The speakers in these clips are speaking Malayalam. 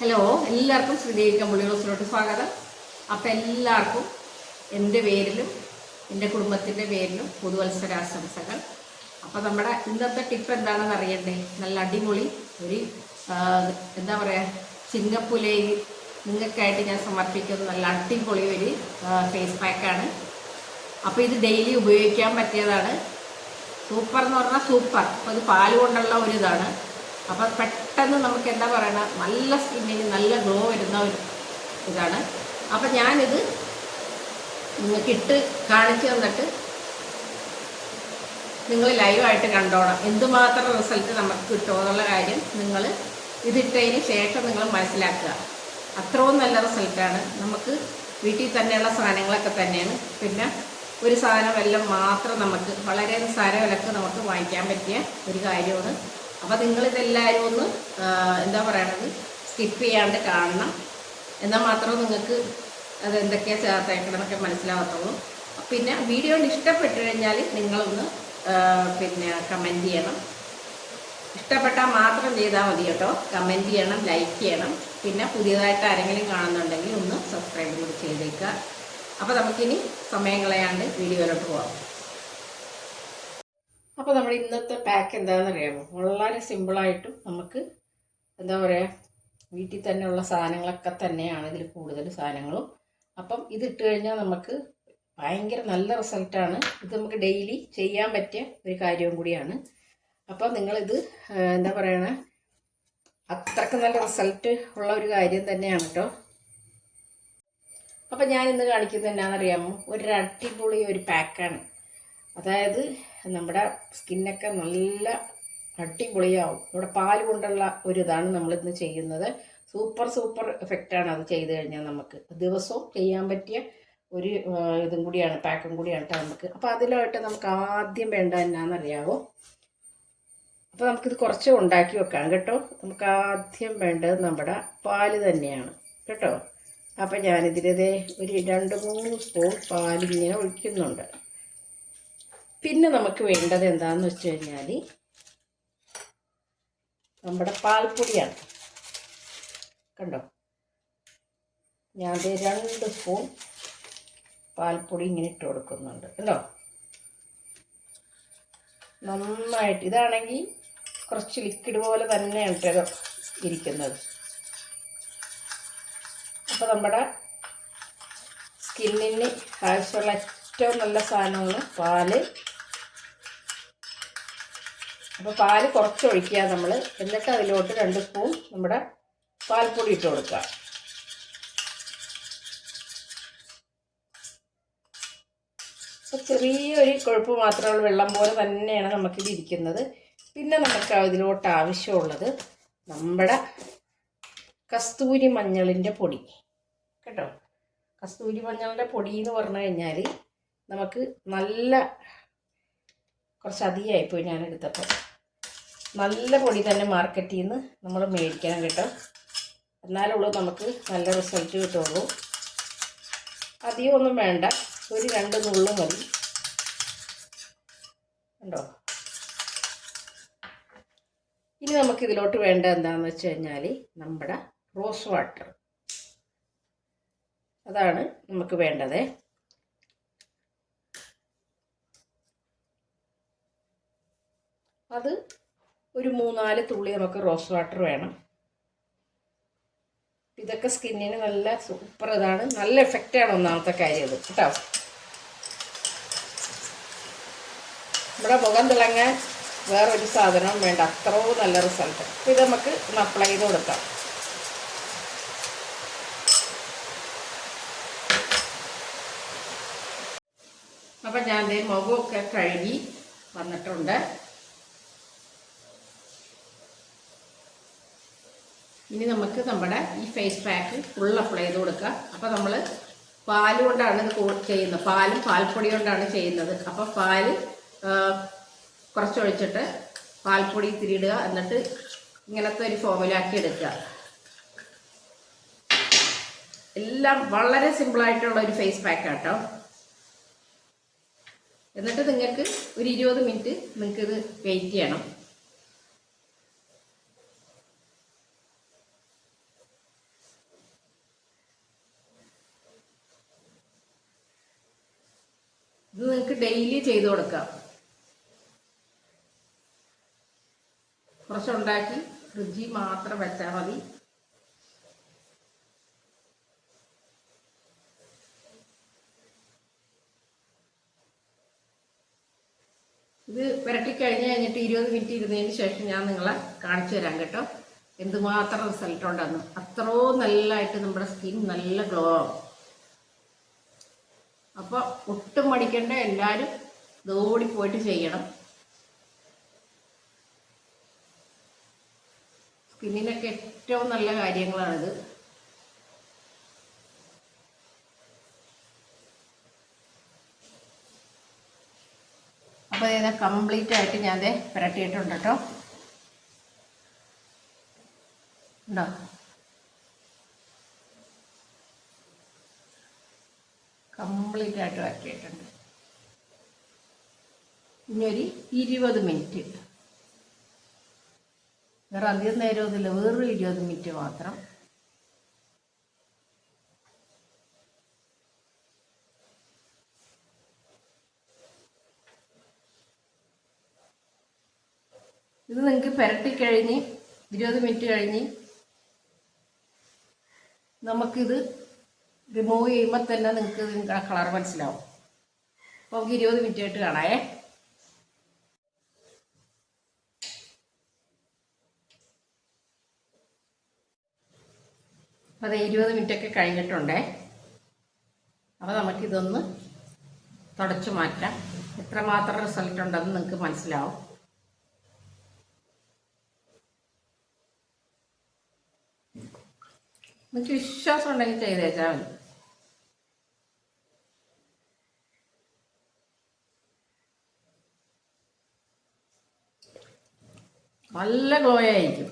ഹലോ എല്ലാവർക്കും ശ്രീദേവി കമ്പളി ഹൗസിലോട്ട് സ്വാഗതം. അപ്പം എല്ലാവർക്കും എന്റെ പേരിലും എന്റെ കുടുംബത്തിന്റെ പേരിലും പുതുവത്സരാശംസകൾ. അപ്പം നമ്മുടെ ഇന്നത്തെ ടിപ്പ് എന്താണെന്ന് അറിയണ്ടേ? നല്ല അടിപൊളി ഒരു എന്താ പറയുക ചിങ്ങപ്പുലയിൽ നിങ്ങൾക്കായിട്ട് ഞാൻ സമർപ്പിക്കുന്ന നല്ല അടിപൊളി ഒരു ഫേസ് പാക്കാണ് അപ്പോൾ ഇത് ഡെയിലി ഉപയോഗിക്കാൻ പറ്റിയതാണ്. സൂപ്പർ എന്ന് പറഞ്ഞാൽ സൂപ്പർ അപ്പോൾ ഇത് പാൽ കൊണ്ടുള്ള ഒരു ഇതാണ്. അപ്പോൾ നമുക്ക് എന്താ പറയണ? നല്ല സ്കിന്നിന് നല്ല ഗ്ലോ വരുന്ന ഒരു ഇതാണ്. അപ്പം ഞാനിത് നിങ്ങൾക്ക് ഇട്ട് കാണിച്ചു തന്നിട്ട് നിങ്ങൾ ലൈവായിട്ട് കണ്ടോണം. എന്തുമാത്രം റിസൾട്ട് നമുക്ക് കിട്ടുമോ എന്നുള്ള കാര്യം നിങ്ങൾ ഇതിട്ടതിന് ശേഷം നിങ്ങൾ മനസ്സിലാക്കുക. അത്രയും നല്ല റിസൾട്ടാണ് നമുക്ക് വീട്ടിൽ തന്നെയുള്ള സാധനങ്ങളൊക്കെ തന്നെയാണ്. പിന്നെ ഒരു സാധനം എല്ലാം മാത്രം നമുക്ക് വളരെ നിസ്സാര വിലക്ക് നമുക്ക് വാങ്ങിക്കാൻ പറ്റിയ ഒരു കാര്യമാണ് അപ്പോൾ നിങ്ങളിതെല്ലാവരും ഒന്ന് എന്താ പറയണത്? സ്കിപ്പ് ചെയ്യാണ്ട് കാണണം. എന്നാൽ മാത്രമേ നിങ്ങൾക്ക് അത് എന്തൊക്കെയാണ് ചേർത്തേക്കണമെന്നൊക്കെ മനസ്സിലാകത്തുള്ളൂ പിന്നെ വീഡിയോ ഇഷ്ടപ്പെട്ടു കഴിഞ്ഞാൽ നിങ്ങളൊന്ന് പിന്നെ കമന്റ് ചെയ്യണം. ഇഷ്ടപ്പെട്ടാൽ മാത്രം ചെയ്താൽ മതി കേട്ടോ. കമന്റ് ചെയ്യണം ലൈക്ക് ചെയ്യണം. പിന്നെ പുതിയതായിട്ട് ആരെങ്കിലും കാണുന്നുണ്ടെങ്കിൽ ഒന്ന് സബ്സ്ക്രൈബ് കൂടി ചെയ്തേക്കുക. അപ്പോൾ നമുക്കിനി സമയം കളയാണ്ട് വീഡിയോയിലോട്ട് പോകാം അപ്പോൾ നമ്മുടെ ഇന്നത്തെ പാക്ക് എന്താണെന്ന് അറിയാമോ വളരെ സിമ്പിളായിട്ടും നമുക്ക് എന്താ പറയുക വീട്ടിൽ തന്നെയുള്ള സാധനങ്ങളൊക്കെ തന്നെയാണ് ഇതിൽ കൂടുതൽ സാധനങ്ങളും. അപ്പം ഇത് ഇട്ട് കഴിഞ്ഞാൽ നമുക്ക് ഭയങ്കര നല്ല റിസൾട്ടാണ് ഇത് നമുക്ക് ഡെയിലി ചെയ്യാൻ പറ്റിയ ഒരു കാര്യവും കൂടിയാണ്. അപ്പം നിങ്ങളിത് എന്താ പറയണ അത്രയ്ക്ക് നല്ല റിസൾട്ട് ഉള്ള ഒരു കാര്യം തന്നെയാണ് കേട്ടോ അപ്പം ഇന്ന് കാണിക്കുന്നത് എന്നാണെന്നറിയാമോ? ഒരു അടിപൊളി ഒരു പാക്കാണ് അതായത് നമ്മുടെ സ്കിന്നൊക്കെ നല്ല അടിപൊളിയാവും. ഇവിടെ പാൽ കൊണ്ടുള്ള ഒരു ഇതാണ് നമ്മളിന്ന് ചെയ്യുന്നത്. സൂപ്പർ സൂപ്പർ എഫക്റ്റാണ് അത് ചെയ്ത് കഴിഞ്ഞാൽ നമുക്ക്. ദിവസവും ചെയ്യാൻ പറ്റിയ ഒരു ഇതും കൂടിയാണ് പാക്കും കൂടിയാണ് കേട്ടോ നമുക്ക്. അപ്പോൾ അതിലായിട്ട് നമുക്ക് ആദ്യം വേണ്ട എന്നാണെന്നറിയാവോ അപ്പോൾ നമുക്കിത് കുറച്ച് ഉണ്ടാക്കി വെക്കാം കേട്ടോ. നമുക്ക് ആദ്യം വേണ്ടത് നമ്മുടെ പാൽ തന്നെയാണ് കേട്ടോ. അപ്പോൾ ഞാനിതിലതേ ഒരു രണ്ട് മൂന്ന് സ്പൂൺ പാലിങ്ങനെ ഒഴിക്കുന്നുണ്ട്. പിന്നെ നമുക്ക് വേണ്ടത് എന്താണെന്ന് വെച്ച് കഴിഞ്ഞാൽ നമ്മുടെ പാൽപ്പൊടിയാണ്. കണ്ടോ? ഞാൻ രണ്ട് സ്പൂൺ പാൽപ്പൊടി ഇങ്ങനെ ഇട്ട് കൊടുക്കുന്നുണ്ട്. കണ്ടോ? നന്നായിട്ട്. ഇതാണെങ്കിൽ കുറച്ച് ലിക്വിഡ് പോലെ തന്നെയാണ് കേട്ടോ ഇരിക്കുന്നത്. അപ്പോൾ നമ്മുടെ സ്കിന്നിന് ആവശ്യമുള്ള ഏറ്റവും നല്ല സാധനമാണ് പാൽ. അപ്പോൾ പാൽ കുറച്ചൊഴിക്കുക നമ്മൾ എന്നിട്ട് അതിലോട്ട് രണ്ട് സ്പൂൺ നമ്മുടെ പാൽപ്പൊടി ഇട്ട് കൊടുക്കുക. അപ്പോൾ ചെറിയൊരു കൊഴുപ്പ് മാത്രമുള്ള വെള്ളം പോലെ തന്നെയാണ് നമുക്കിത് ഇരിക്കുന്നത്. പിന്നെ നമുക്ക് അതിലോട്ട് ആവശ്യമുള്ളത് നമ്മുടെ കസ്തൂരി മഞ്ഞളിന്റെ പൊടി. കേട്ടോ? കസ്തൂരി മഞ്ഞളിന്റെ പൊടി എന്ന് പറഞ്ഞു കഴിഞ്ഞാൽ നമുക്ക് നല്ല കുറച്ച് അധികമായിപ്പോയി ഞാൻ എടുത്തപ്പോൾ നല്ല പൊടി തന്നെ മാർക്കറ്റിൽ നിന്ന് നമ്മൾ മേടിക്കണം കേട്ടോ. എന്നാലുള്ളൂ നമുക്ക് നല്ല റിസൾട്ട് കിട്ടുള്ളൂ. അധികം ഒന്നും വേണ്ട. ഒരു രണ്ട് നുള്ളു മതി. ഉണ്ടോ ഇനി നമുക്ക് ഇതിലോട്ട് വേണ്ട എന്താണെന്ന് വെച്ച് കഴിഞ്ഞാൽ നമ്മുടെ റോസ് വാട്ടർ അതാണ് നമുക്ക് വേണ്ടത്. അത് ഒരു മൂന്നാൽ തുള്ളി നമുക്ക് റോസ് വാട്ടർ വേണം. ഇതൊക്കെ സ്കിന്നിന് നല്ല സൂപ്പർ ഇതാണ്. നല്ല എഫക്റ്റാണ് ഒന്നാമത്തെ കാര്യം ഇത് കേട്ടോ. നമ്മുടെ മുഖം തിളങ്ങാൻ വേറൊരു സാധനവും വേണ്ട. അത്രയും നല്ല റിസൾട്ട് ഇത് നമുക്ക് ഒന്ന് അപ്ലൈ ചെയ്ത് കൊടുക്കാം. അപ്പം ഞാൻ മുഖമൊക്കെ കഴുകി വന്നിട്ടുണ്ട്. ഇനി നമുക്ക് നമ്മുടെ ഈ ഫേസ് പാക്ക് ഫുൾ അപ്ലൈ ചെയ്ത് കൊടുക്കുക. അപ്പോൾ നമ്മൾ പാൽ കൊണ്ടാണ് ഇത് ചെയ്യുന്നത്. പാലും പാൽപ്പൊടി കൊണ്ടാണ് ചെയ്യുന്നത്. അപ്പോൾ പാൽ കുറച്ചൊഴിച്ചിട്ട് പാൽപ്പൊടി തിരിയിടുക. എന്നിട്ട് ഇങ്ങനത്തെ ഒരു ഫോമിലാക്കി എടുക്കുക. എല്ലാം വളരെ സിമ്പിളായിട്ടുള്ള ഒരു ഫേസ് പാക്ക് കേട്ടോ എന്നിട്ട് നിങ്ങൾക്ക് ഒരു ഇരുപത് മിനിറ്റ് നിങ്ങൾക്കിത് വെയിറ്റ് ചെയ്യണം. ഇത് നിങ്ങൾക്ക് ഡെയിലി ചെയ്തു കൊടുക്കാം. കുറച്ചുണ്ടാക്കി ഫ്രിഡ്ജിൽ മാത്രം വെച്ചാൽ മതി. ഇത് പുരട്ടി കഴിഞ്ഞ് കഴിഞ്ഞിട്ട് ഇരുപത് മിനിറ്റ് ഇരുന്നതിന് ശേഷം ഞാൻ നിങ്ങളെ കാണിച്ചു തരാം കേട്ടോ. എന്തുമാത്രം റിസൾട്ട് ഉണ്ടെന്ന്. അത്രോ നല്ലതായിട്ട് നമ്മുടെ സ്കിൻ നല്ല ഗ്ലോ ആവും. അപ്പോൾ ഒട്ടും മടിക്കേണ്ട എല്ലാവരും ഇതോടി പോയിട്ട് ചെയ്യണം. സ്കിന്നിനൊക്കെ ഏറ്റവും നല്ല കാര്യങ്ങളാണിത്. അപ്പോൾ ഇതാ കംപ്ലീറ്റ് ആയിട്ട് ഞാൻ പുരട്ടിയിട്ടുണ്ട് കേട്ടോ. ഉണ്ടോ? കംപ്ലീറ്റ് ആയിട്ട് ആക്കിയിട്ടുണ്ട് ഇനിയൊരു ഇരുപത് മിനിറ്റ് വേറെ അധികം നേരം ഒന്നുമില്ല വേറൊരു ഇരുപത് മിനിറ്റ് മാത്രം. ഇത് നിങ്ങൾക്ക് പുരട്ടിക്കഴിഞ്ഞ് ഇരുപത് മിനിറ്റ് കഴിഞ്ഞ് നമുക്കിത് റിമൂവ് ചെയ്യുമ്പോൾ തന്നെ നിങ്ങൾക്ക് ഇതിന്റെ കളർ മനസ്സിലാവും. അപ്പോൾ നമുക്ക് ഇരുപത് മിനിറ്റ് ആയിട്ട് കാണാമേ അപ്പോൾ അത് ഇരുപത് മിനിറ്റൊക്കെ കഴിഞ്ഞിട്ടുണ്ടേ. അപ്പോൾ നമുക്കിതൊന്ന് തുടച്ചു മാറ്റാം. എത്രമാത്രം റിസൾട്ട് ഉണ്ടെന്ന് നിങ്ങൾക്ക് മനസ്സിലാവും. നിങ്ങൾക്ക് വിശ്വാസം ഉണ്ടെങ്കിൽ ചെയ്തേച്ചാൽ മതി. നല്ല ഗ്ലോ ആയിരിക്കും.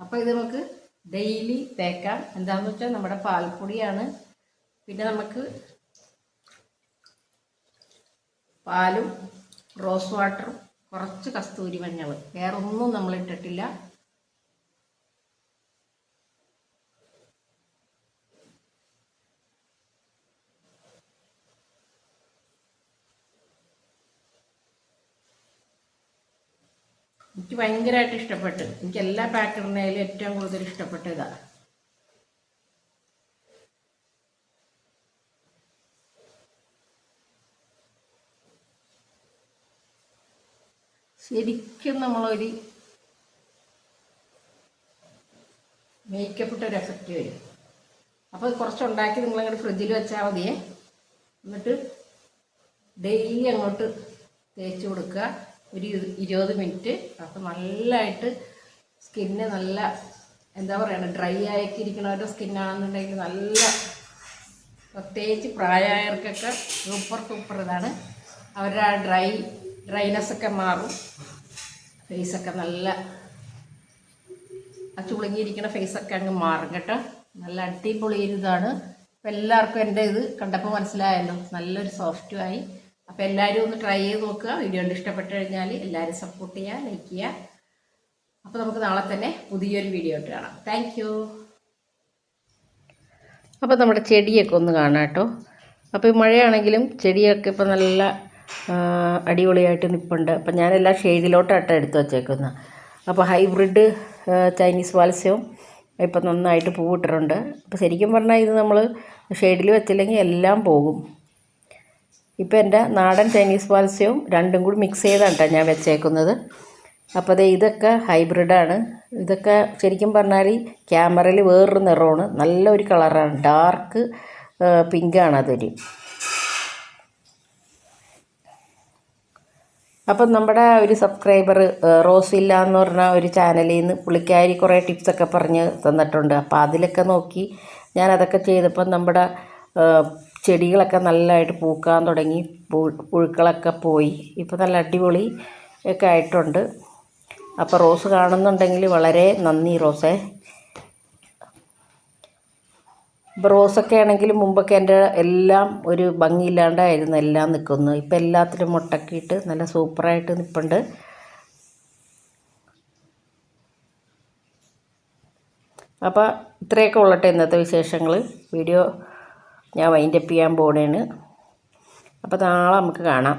അപ്പോൾ ഇത് നമുക്ക് ഡെയിലി തേക്കാം. എന്താണെന്ന് വെച്ചാൽ നമ്മുടെ പാൽപ്പൊടിയാണ്. പിന്നെ നമുക്ക് പാലും റോസ് വാട്ടറും കുറച്ച് കസ്തൂരി മഞ്ഞൾ. വേറൊന്നും നമ്മൾ ഇട്ടിട്ടില്ല. എനിക്ക് ഭയങ്കരമായിട്ട് ഇഷ്ടപ്പെട്ടു. എനിക്ക് എല്ലാ പാറ്റേണിലും ഏറ്റവും കൂടുതൽ ഇഷ്ടപ്പെട്ട ഇതാ. ശരിക്കും നമ്മളൊരു മേക്കപ്പിട്ട ഒരു എഫക്റ്റ് വരും. അപ്പോൾ കുറച്ചുണ്ടാക്കി നിങ്ങളങ്ങോട്ട് ഫ്രിഡ്ജിൽ വെച്ചാൽ മതിയേ. എന്നിട്ട് ഡെയിലി അങ്ങോട്ട് തേച്ച് കൊടുക്കുക. ഒരു ഇരു- ഇരുപത് മിനിറ്റ്. അപ്പോൾ നല്ലതായിട്ട് സ്കിന്ന് നല്ല എന്താ പറയുക ഡ്രൈ ആയിട്ട് ഇരിക്കുന്നവരുടെ സ്കിന്നാണെന്നുണ്ടെങ്കിൽ നല്ല പ്രത്യേകിച്ച് പ്രായമായവർക്കൊക്കെ സൂപ്പർ സൂപ്പർ ഇതാണ്. അവരുടെ ആ ഡ്രൈ ഡ്രൈനെസ് ഒക്കെ മാറും. ഫേസൊക്കെ നല്ല ആ ചുളുങ്ങിയിരിക്കുന്ന ഫേസൊക്കെ അങ്ങ് മാറും കേട്ടോ. നല്ല അടിപൊളി ഇതാണ്. ഇപ്പം എല്ലാവർക്കും എന്റെ ഇത് കണ്ടപ്പോൾ മനസ്സിലായല്ലോ നല്ലൊരു സോഫ്റ്റും ആയി. അപ്പോൾ എല്ലാവരും ഒന്ന് ട്രൈ ചെയ്ത് നോക്കുക. വീഡിയോ കണ്ട് ഇഷ്ടപ്പെട്ട് കഴിഞ്ഞാൽ എല്ലാവരും സപ്പോർട്ട് ചെയ്യുക ലൈക്ക് ചെയ്യുക. അപ്പോൾ നമുക്ക് നാളെ തന്നെ പുതിയൊരു വീഡിയോ ആയിട്ട് കാണാം. താങ്ക് യു അപ്പോൾ നമ്മുടെ ചെടിയൊക്കെ ഒന്ന് കാണാം കേട്ടോ. അപ്പോൾ ഈ മഴയാണെങ്കിലും ചെടിയൊക്കെ ഇപ്പോൾ നല്ല അടിപൊളിയായിട്ട് നിൽപ്പുണ്ട് അപ്പം ഞാനെല്ലാം ഷെയ്ഡിലോട്ടാട്ടോ എടുത്ത് വച്ചേക്കുന്നത് അപ്പോൾ ഹൈബ്രിഡ് ചൈനീസ് വാത്സ്യവും ഇപ്പം നന്നായിട്ട് പൂവിട്ടിട്ടുണ്ട്. അപ്പോൾ ശരിക്കും പറഞ്ഞാൽ ഇത് നമ്മൾ ഷെയ്ഡിൽ വെച്ചില്ലെങ്കിൽ എല്ലാം പോകും. ഇപ്പം എന്റെ നാടൻ ചൈനീസ് പാൽസ്യവും രണ്ടും കൂടി മിക്സ് ചെയ്താണ് കേട്ടോ ഞാൻ വെച്ചേക്കുന്നത്. അപ്പോൾ ദേ ഇതൊക്കെ ഹൈബ്രിഡാണ് ഇതൊക്കെ ശരിക്കും പറഞ്ഞാൽ ക്യാമറയിൽ വേറൊരു നിറമാണ്. നല്ലൊരു കളറാണ് ഡാർക്ക് പിങ്കാണ് അതൊരു അപ്പം നമ്മുടെ ഒരു സബ്സ്ക്രൈബർ റോസില്ല എന്ന് പറഞ്ഞ ഒരു ചാനലിൽ നിന്ന് പുള്ളിക്കാരി കുറേ ടിപ്സൊക്കെ പറഞ്ഞ് തന്നിട്ടുണ്ട്. അപ്പോൾ അതിലൊക്കെ നോക്കി ഞാൻ അതൊക്കെ ചെയ്തപ്പം നമ്മുടെ ചെടികളൊക്കെ നല്ലതായിട്ട് പൂക്കാൻ തുടങ്ങി. പു പുഴുക്കളൊക്കെ പോയി. ഇപ്പോൾ നല്ല അടിപൊളി ഒക്കെ ആയിട്ടുണ്ട്. അപ്പോൾ റോസ് കാണുന്നുണ്ടെങ്കിൽ വളരെ നന്ദി റോസേ. ഇപ്പോൾ റോസൊക്കെ ആണെങ്കിൽ മുമ്പൊക്കെ എന്റെ എല്ലാം ഒരു ഭംഗിയില്ലാണ്ടായിരുന്നു. എല്ലാം നിൽക്കുന്നു. ഇപ്പോൾ എല്ലാത്തിലും മുട്ടൊക്കെ ഇട്ട് നല്ല സൂപ്പറായിട്ട് നിൽപ്പുണ്ട്. അപ്പോൾ ഇത്രയൊക്കെ ഉള്ളട്ടെ ഇന്നത്തെ വിശേഷങ്ങൾ. വീഡിയോ ഞാൻ വൈൻഡപ്പ് ചെയ്യാൻ പോണേണ്. അപ്പോൾ നാളെ നമുക്ക് കാണാം.